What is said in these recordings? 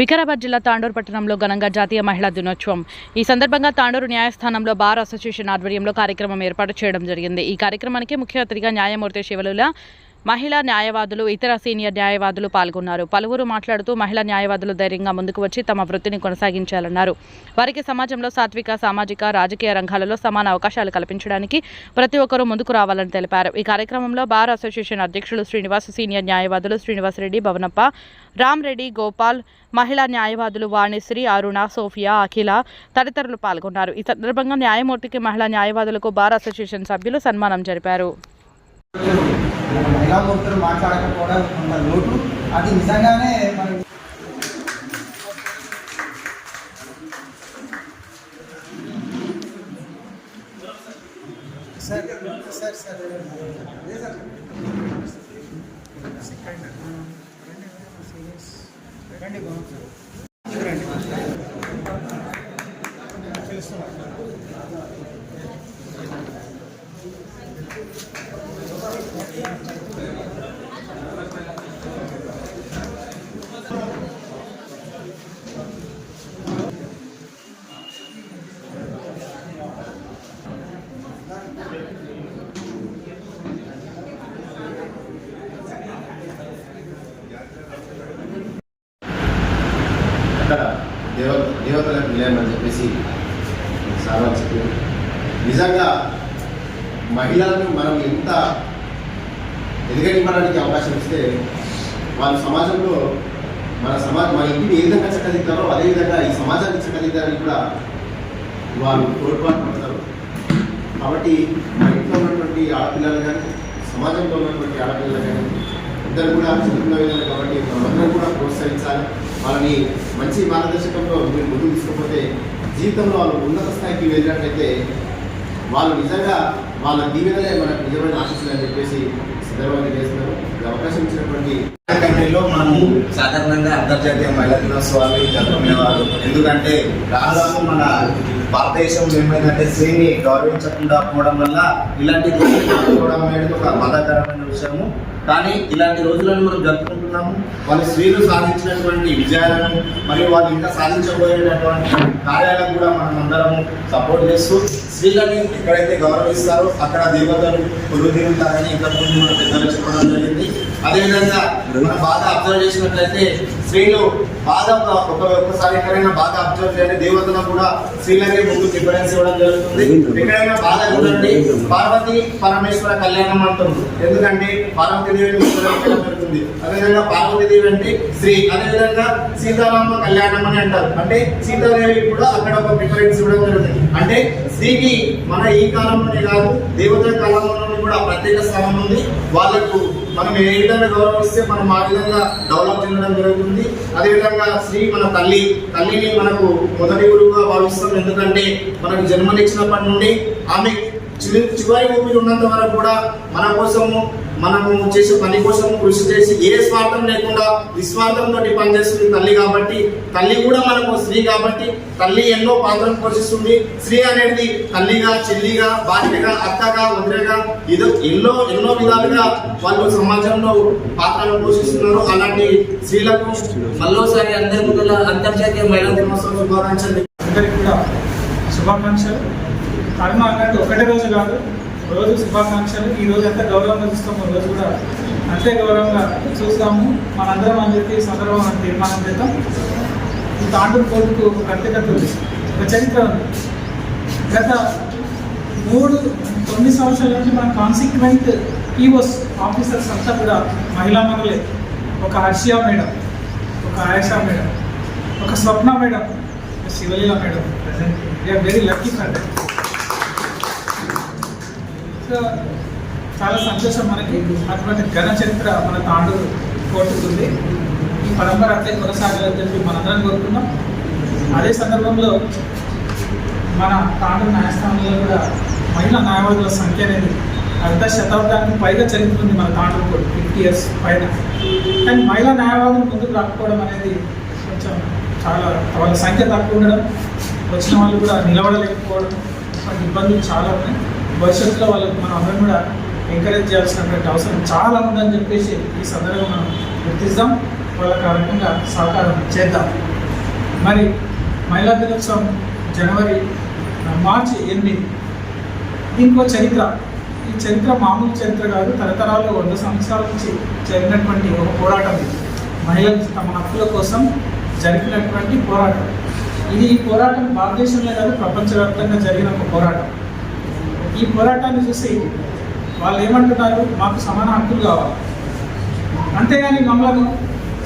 వికారాబాద్ జిల్లా తాండూరు పట్టణంలో ఘనంగా జాతీయ మహిళా దినోత్సవం. ఈ సందర్భంగా తాండూరు న్యాయస్థానంలో బార్ అసోసియేషన్ ఆధ్వర్యంలో కార్యక్రమం ఏర్పాటు చేయడం జరిగింది. ఈ కార్యక్రమానికి ముఖ్య అతిథిగా న్యాయమూర్తి శివలుల మహిళా న్యాయవాదులు ఇతర సీనియర్ న్యాయవాదులు పాల్గొన్నారు. పలువురు మాట్లాడుతూ మహిళా న్యాయవాదులు ధైర్యంగా ముందుకు వచ్చి తమ వృత్తిని కొనసాగించాలన్నారు. వారికి సమాజంలో సాత్విక సామాజిక రాజకీయ రంగాలలో సమాన అవకాశాలు కల్పించడానికి ప్రతి ఒక్కరూ ముందుకు రావాలని తెలిపారు. ఈ కార్యక్రమంలో బార్ అసోసియేషన్ అధ్యక్షులు శ్రీనివాస్ సీనియర్ న్యాయవాదులు శ్రీనివాసరెడ్డి భవనప్ప రామ్రెడ్డి గోపాల్ మహిళా న్యాయవాదులు వాణిశ్రీ అరుణ సోఫియా అఖిల తదితరులు పాల్గొన్నారు. ఈ సందర్భంగా న్యాయమూర్తికి మహిళా న్యాయవాదులకు బార్ అసోసియేషన్ సభ్యులు సన్మానం జరిపారు. మహిళామూర్తులు మాట్లాడకపోవడం కొంత లోటు. అది నిజంగానే మరి సార్ సార్ సార్ రండి బాగుంది దేవ దేవతలకు నిలయమని చెప్పేసి సార్ చెప్పారు. నిజంగా మహిళలను మనం ఎంత ఎదగనివ్వడానికి అవకాశం ఇస్తే వాళ్ళ సమాజంలో మన సమాజ మన ఇంటిని ఏ విధంగా చక్కదిద్దారో అదేవిధంగా ఈ సమాజాన్ని చక్కదిద్దారని కూడా వాళ్ళు తోడ్పాటు పడతారు కాబట్టి మన ఇంట్లో ఉన్నటువంటి ఆడపిల్లలు కానీ సమాజంలో ఉన్నటువంటి ఆడపిల్లలు కానీ ఇద్దరు కూడా చదువుకున్న కాబట్టి మనందరం కూడా ప్రోత్సహించాలి. వాళ్ళని మంచి మార్గదర్శకంలో మీరు ముందుకు తీసుకపోతే జీవితంలో వాళ్ళు ఉన్నత స్థాయికి వెళ్ళినట్లయితే వాళ్ళు నిజంగా వాళ్ళ దీవెనలే మనకు నిజమైన ఆశిస్తులు అని చెప్పేసి సందర్భంగా చేస్తున్నారు. ఈ అవకాశం ఇచ్చినటువంటి కంపెనీలో మనము సాధారణంగా అంతర్జాతీయ మహిళా దినోత్సవాలు జరుపుకునేవారు. ఎందుకంటే రాను మన భారతదేశంలో ఏమైందంటే స్త్రీని గౌరవించకుండా పోవడం వల్ల ఇలాంటి రోజులు అనేది ఒక బాధాకరమైన విషయము. కానీ ఇలాంటి రోజులను మనం జరుపుకుంటున్నాము. వాళ్ళు స్త్రీలు సాధించినటువంటి విజయాలను మరియు వాళ్ళు ఇంకా సాధించబోయేటటువంటి కార్యాలను కూడా మనం అందరము సపోర్ట్ చేస్తూ స్త్రీలని ఎక్కడైతే గౌరవిస్తారో అక్కడ దేవతలు కొలువు తిరుగుతారని ఇంతకుముందు మన పెద్దలు చెప్పడం జరిగింది. అదేవిధంగా మనం బాగా అబ్జర్వ్ చేసినట్లయితే స్త్రీలు బాధ ఒక- ఒక్కసారి ఎక్కడైనా బాగా అబ్జర్వ్ చేయండి. దేవతను కూడా స్త్రీలకే ముందు ప్రిఫరెన్స్ ఇవ్వడం జరుగుతుంది. ఎక్కడైనా బాధ చూడండి. పార్వతి పరమేశ్వర కళ్యాణం అంటుంది. ఎందుకంటే పార్వతీదేవిని ముఖ్యమంత్రి జరుగుతుంది. అదేవిధంగా పార్వతీదేవి అంటే శ్రీ అదేవిధంగా సీతారామ కళ్యాణం అని అంటారు. అంటే సీతాదేవి కూడా అక్కడ ఒక ప్రిఫరెన్స్ ఇవ్వడం జరుగుతుంది. అంటే స్త్రీకి మన ఈ కాలంలోనే కాదు దేవతల కాలంలోనే కూడా ప్రత్యేక స్థానం ఉంది. వాళ్ళకు మనం ఏ విధంగా గౌరవిస్తే మనం ఆ విధంగా డెవలప్ చెందడం జరుగుతుంది. అదేవిధంగా స్త్రీ మన తల్లి తల్లిని మనకు మొదటి గురువుగా భావిస్తాం. ఎందుకంటే మనకు జన్మనిచ్చినప్పటి నుండి ఆమె చివరి చివరి ఊపిరి ఉన్నంత వరకు కూడా మన కోసము మనము చేసే పని కోసం కృషి చేసి ఏ స్వార్థం లేకుండా నిస్వార్థంతో పనిచేస్తుంది తల్లి కాబట్టి తల్లి కూడా మనకు స్త్రీ కాబట్టి తల్లి ఎన్నో పాత్రలు పోషిస్తుంది. స్త్రీ అనేది తల్లిగా చెల్లిగా భార్యగా అక్కగా వదిలేగా ఇది ఎన్నో ఎన్నో విధాలుగా వాళ్ళు సమాజంలో పాత్రలు పోషిస్తున్నారు. అలాంటి స్త్రీలకు మళ్ళోసారి అందరి ముందర అంతర్జాతీయ మహిళా దినోత్సవం శుభాకాంక్షలు. కూడా శుభాకాంక్షలు. కర్మ అన్నట్టు ఒకటే రోజు కాదు రోజు శుభాకాంక్షలు. ఈ రోజు ఎంత గౌరవంగా చూస్తామో. రోజు కూడా అంతే గౌరవంగా చూస్తాము. మనందరం అని చెప్పి సందర్భం సందర్భంగా తీర్మానం చేద్దాం. ఈ తాండూరు కోర్టుకు ఒక ప్రత్యేకత ఉంది. ఒక చరిత్ర ఉంది. గత మూడు తొమ్మిది సంవత్సరాల నుంచి మన కాన్సిక్వెంట్ ఈవోస్ ఆఫీసర్స్ అంతా కూడా మహిళా మనులే ఒక హర్షియా మేడం ఒక ఆయేషా మేడం ఒక స్వప్న మేడం ఒక Sivaleela madam. Present we are very lucky for so చాలా సంతోషం మనకి. అటువంటి ఘన చరిత్ర మన తాండూ కోరుతుంది. ఈ పరంపర అట్లే కొనసాగాలని చెప్పి మనందరం కోరుకున్నాం అదే సందర్భంలో మన తాండూరు న్యాయస్థానంలో కూడా మహిళా న్యాయవాదుల సంఖ్య అనేది అర్ధ శతాబ్దానికి పైగా చరిత్ర ఉంది మన తాండూరు కోర్టు ఫిఫ్టీ ఇయర్స్ పైన. కానీ మహిళా న్యాయవాదులు ముందుకు రాకపోవడం అనేది కొంచెం చాలా వాళ్ళ సంఖ్య తక్కువ ఉండడం వచ్చిన వాళ్ళు కూడా నిలబడలేకపోవడం ఇబ్బందులు చాలా ఉన్నాయి. భవిష్యత్తులో వాళ్ళకి మనం అందరం కూడా ఎంకరేజ్ చేయాల్సినటువంటి అవసరం చాలా ఉందని చెప్పేసి ఈ సందర్భంగా మనం గుర్తిస్తాం వాళ్ళకి ఆ రకంగా సహకారం చేద్దాం. మరి మహిళా దినోత్సవం జనవరి మార్చి ఎనిమిది. ఇంకో చరిత్ర. ఈ చరిత్ర మామూలు చరిత్ర కాదు తరతరాలు వంద సంవత్సరాల నుంచి జరిగినటువంటి ఒక పోరాటం ఇది. మహిళలు తమ హక్కుల కోసం జరిపినటువంటి పోరాటం. ఇది ఈ పోరాటం భారతదేశంలో కాదు ప్రపంచవ్యాప్తంగా జరిగిన ఒక పోరాటం. ఈ పోరాటాన్ని చూసి వాళ్ళు ఏమంటున్నారు? మాకు సమాన హక్కులు కావాలి. అంతేగాని మమ్మల్ని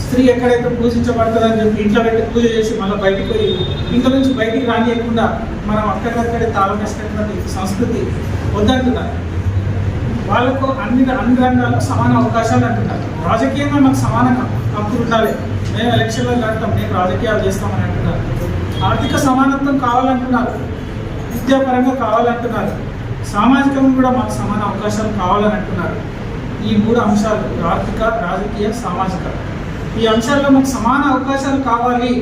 స్త్రీ ఎక్కడైతే పూజించబడుతుందని చెప్పి ఇంట్లో పెట్టి పూజ చేసి మళ్ళీ బయటికి పోయి ఇంట్లో నుంచి బయటికి రానియకుండా మనం అక్కడికక్కడే తాళం వేసినటువంటి సంస్కృతి వద్దంటున్నారు. వాళ్ళకు అన్ని అన్ని రంగాల్లో సమాన అవకాశాలు అంటున్నారు. రాజకీయంగా మాకు సమాన హక్కులు ఉండాలి. మేము ఎలక్షన్లో కడతాం మేము రాజకీయాలు చేస్తామని అంటున్నారు. ఆర్థిక సమానత్వం కావాలంటున్నారు. విద్యాపరంగా కావాలంటున్నారు. సామాజికంగా కూడా మాకు సమాన అవకాశాలు కావాలని అంటున్నారు. ఈ మూడు అంశాలు ఆర్థిక రాజకీయ సామాజిక. ఈ అంశాల్లో మాకు సమాన అవకాశాలు కావాలి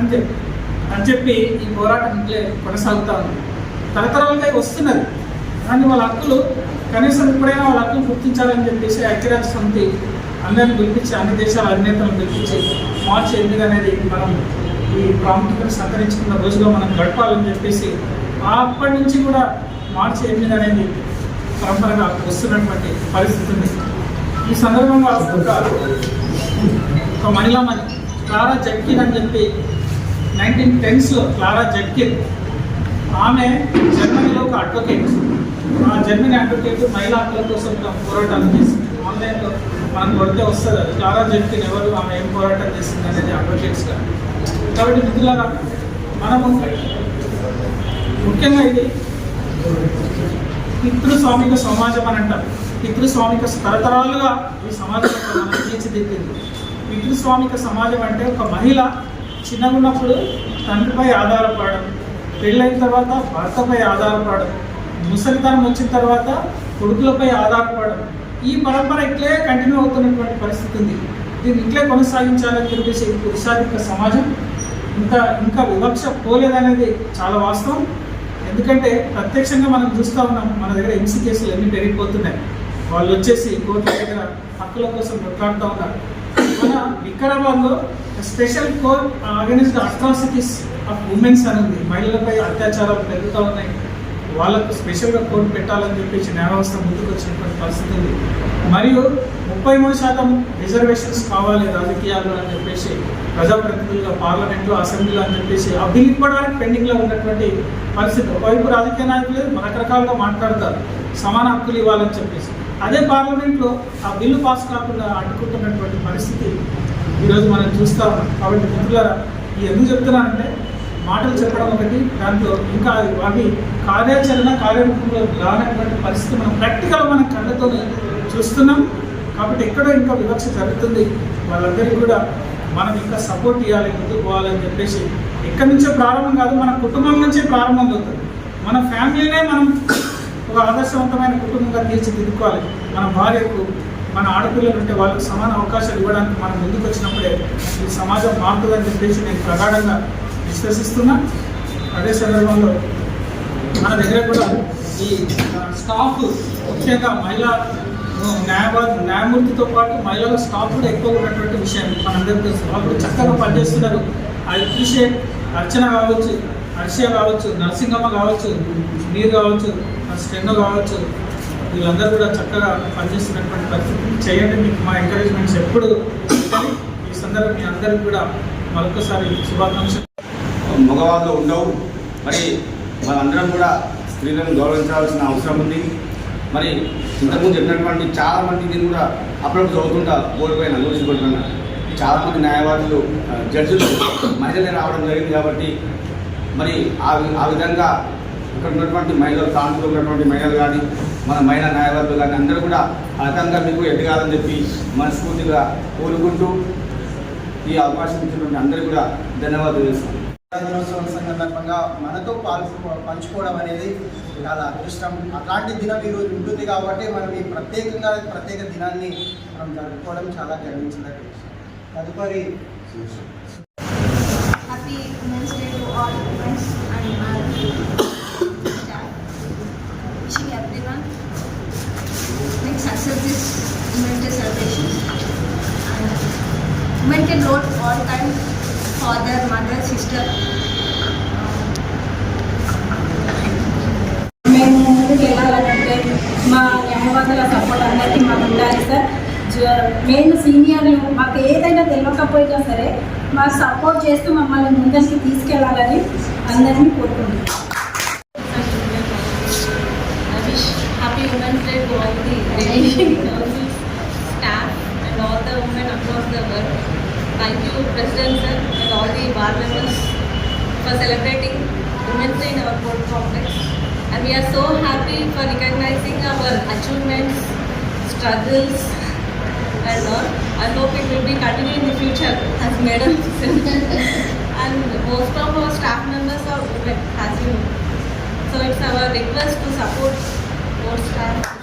అంతే. అని చెప్పి ఈ పోరాటం ఇట్లే కొనసాగుతా ఉంది. తరతరాలుగా వస్తున్నది. కానీ వాళ్ళ హక్కులు కనీసం ఇప్పుడైనా వాళ్ళ హక్కులు గుర్తించాలని చెప్పేసి ఐక్యరాజ్య సమితి అందరిని పిలిపించి అన్ని దేశాల అధినేతలను పిలిపించి మార్చి ఎనిమిది అనేది మనం ఈ ప్రాముఖ్యతను సంతరించుకున్న రోజుగా మనం గడపాలని చెప్పేసి ఆ అప్పటి నుంచి కూడా మార్చి ఎనిమిది అనేది పరంపరగా వస్తున్నటువంటి పరిస్థితి ఉంది ఈ సందర్భంగా ఒక మహిళా మహిళామణి క్లారా జట్కిన్ అని చెప్పి నైన్టీన్ టెన్స్లో క్లారా జట్కిన్ ఆమె జర్మనీలో ఒక అడ్వకేట్ ఆ జర్మనీ అడ్వకేట్ మహిళా హక్కుల కోసం పోరాటం పోరాటాలు చేసింది. ఆన్లైన్లో మనం కొడితే వస్తుంది అది. క్లారా జట్కిన్ ఎవరు? ఆమె ఏం పోరాటం చేసింది అనేది అడ్వకేట్స్గా కాబట్టి మిత్రులారా మనము ముఖ్యంగా ఇది పితృస్వామిక సమాజం అని అంటారు. పితృస్వామిక తరతరాలుగా ఈ సమాజం మనం తీర్చిదిద్దింది. పితృస్వామిక సమాజం అంటే ఒక మహిళ చిన్నగా ఉన్నప్పుడు తండ్రిపై ఆధారపడడం పెళ్ళైన తర్వాత భర్తపై ఆధారపడడం ముసలితనం వచ్చిన తర్వాత కొడుకులపై ఆధారపడడం ఈ పరంపర ఇట్లే కంటిన్యూ అవుతున్నటువంటి పరిస్థితి ఉంది. దీన్ని ఇట్లే కొనసాగించాలని చెప్పేసి పురుషాధిక సమాజం ఇంకా ఇంకా వివక్ష పోలేదనేది చాలా వాస్తవం. ఎందుకంటే ప్రత్యక్షంగా మనం చూస్తూ ఉన్నాం మన దగ్గర హింస కేసులు ఎన్ని పెరిగిపోతున్నాయి. వాళ్ళు వచ్చేసి కోర్టుల దగ్గర హక్కుల కోసం కొట్లాడుతూ ఉన్నారు. మన వికారాబాద్లో special court organised atrocities of womens అని ఉంది. మహిళలపై అత్యాచారాలు పెరుగుతూ ఉన్నాయి. వాళ్ళకు స్పెషల్గా కోర్టు పెట్టాలని చెప్పేసి న్యాయవస్థ ముందుకు వచ్చినటువంటి పరిస్థితి ఉంది. మరియు ముప్పై మూడు శాతం రిజర్వేషన్స్ కావాలి రాజకీయాలు అని చెప్పేసి ప్రజాప్రతినిధులుగా పార్లమెంట్లో అసెంబ్లీలో అని చెప్పేసి ఆ బిల్ ఇప్పటివరకు పెండింగ్లో ఉన్నటువంటి పరిస్థితి. ఒకవైపు రాజకీయ నాయకులు రకరకాలుగా మాట్లాడతారు సమాన హక్కులు ఇవ్వాలని చెప్పేసి. అదే పార్లమెంట్లో ఆ బిల్లు పాస్ కాకుండా అడ్డుకుంటున్నటువంటి పరిస్థితి ఈరోజు మనం చూస్తాం. కాబట్టి మిత్రులారా ఎందుకు చెప్తున్నానంటే మాటలు చెప్పడం ఒకటి దాంట్లో ఇంకా అవి కార్యాచరణ కార్యరూపంలో రానటువంటి పరిస్థితి మనం ప్రాక్టికల్ మన కళ్ళతో చూస్తున్నాం. కాబట్టి ఎక్కడో ఇంకా వివక్ష జరుగుతుంది. వాళ్ళందరికీ కూడా మనం ఇంకా సపోర్ట్ ఇవ్వాలి ముందుకు పోవాలని చెప్పేసి ఎక్కడి నుంచో ప్రారంభం కాదు మన కుటుంబం నుంచే ప్రారంభం అవుతుంది. మన ఫ్యామిలీనే మనం ఒక ఆదర్శవంతమైన కుటుంబంగా తీర్చిదిద్దుకోవాలి. మన భార్యకు మన ఆడపిల్లలు ఉంటే వాళ్ళకి సమాన అవకాశాలు ఇవ్వడానికి మనం ముందుకు వచ్చినప్పుడే ఈ సమాజం మారుతుందని చెప్పేసి నేను ప్రగాఢంగా విశ్వసిస్తున్నా. అదే సందర్భంలో మన దగ్గర కూడా ఈ స్టాఫ్ ముఖ్యంగా మహిళా ఆ, న్యాయవాద న్యాయమూర్తితో పాటు మహిళల స్టాఫ్ కూడా ఎక్కువ ఉన్నటువంటి విషయం మనందరికీ తెలుసు. వాళ్ళు చక్కగా పనిచేస్తున్నారు. ఐ అప్రిషియేట్ అర్చన కావచ్చు హర్ష కావచ్చు నరసింహమ్మ కావచ్చు మీరు కావచ్చు స్టెన్నో కావచ్చు వీళ్ళందరూ కూడా చక్కగా పనిచేస్తున్నటువంటి పరిస్థితి చేయండి. మీకు మా ఎంకరేజ్మెంట్స్ ఎప్పుడు ఈ సందర్భం మీ అందరికీ కూడా మరొకసారి శుభాకాంక్షలు. మగవాళ్ళు ఉండవు. మరి మనందరం కూడా స్త్రీలను గౌరవించాల్సిన అవసరం ఉంది. మరి ఇంతకుముందు చెప్పినటువంటి చాలామంది నేను కూడా అప్పుడప్పుడు చదువుకుంటా ఓడిపోయిన నోటీస్ చాలామంది చాలా న్యాయవాదులు ఆ, జడ్జిలు మహిళలే రావడం జరిగింది కాబట్టి మరి ఆ ఆ విధంగా ఇక్కడ ఉన్నటువంటి మహిళలు కాంతులు ఉన్నటువంటి మహిళలు కానీ మన మహిళా న్యాయవాదులు కానీ అందరూ కూడా అర్థంగా మీకు ఎదగాలని చెప్పి మనస్ఫూర్తిగా కోరుకుంటూ ఈ అవకాశం ఇచ్చినటువంటి అందరూ కూడా ధన్యవాదాలు చేస్తాను దినోత్సవం సందర్భంగా మనతో పాల్గొ పంచుకోవడం అనేది చాలా అదృష్టం. అలాంటి దినం ఈరోజు ఉంటుంది కాబట్టి మనం ఈ ప్రత్యేకంగా ప్రత్యేక దినాన్ని మనం జరుపుకోవడం చాలా గర్వించదగ్గ విషయం. తదుపరి Women can Day all women father mother sister మేము ముందుకు వెళ్ళాలంటే మా న్యాయవాదుల సపోర్ట్ అందరికీ మాకు ఉండాలి సార్. మేము సీనియర్లు మాకు ఏదైనా తెలియకపోయినా సరే మాకు సపోర్ట్ చేస్తూ మమ్మల్ని ముందరికి తీసుకెళ్ళాలని అందరినీ కోరుకుంటాం staff and all the women across the work thank you president sir all the bar members for celebrating Women's Day in our court complex. And we are so happy for recognizing our achievements, struggles, and all. I hope it will be continued in the future as Madam and most of our staff members are women, as you know. So it's our request to support more staff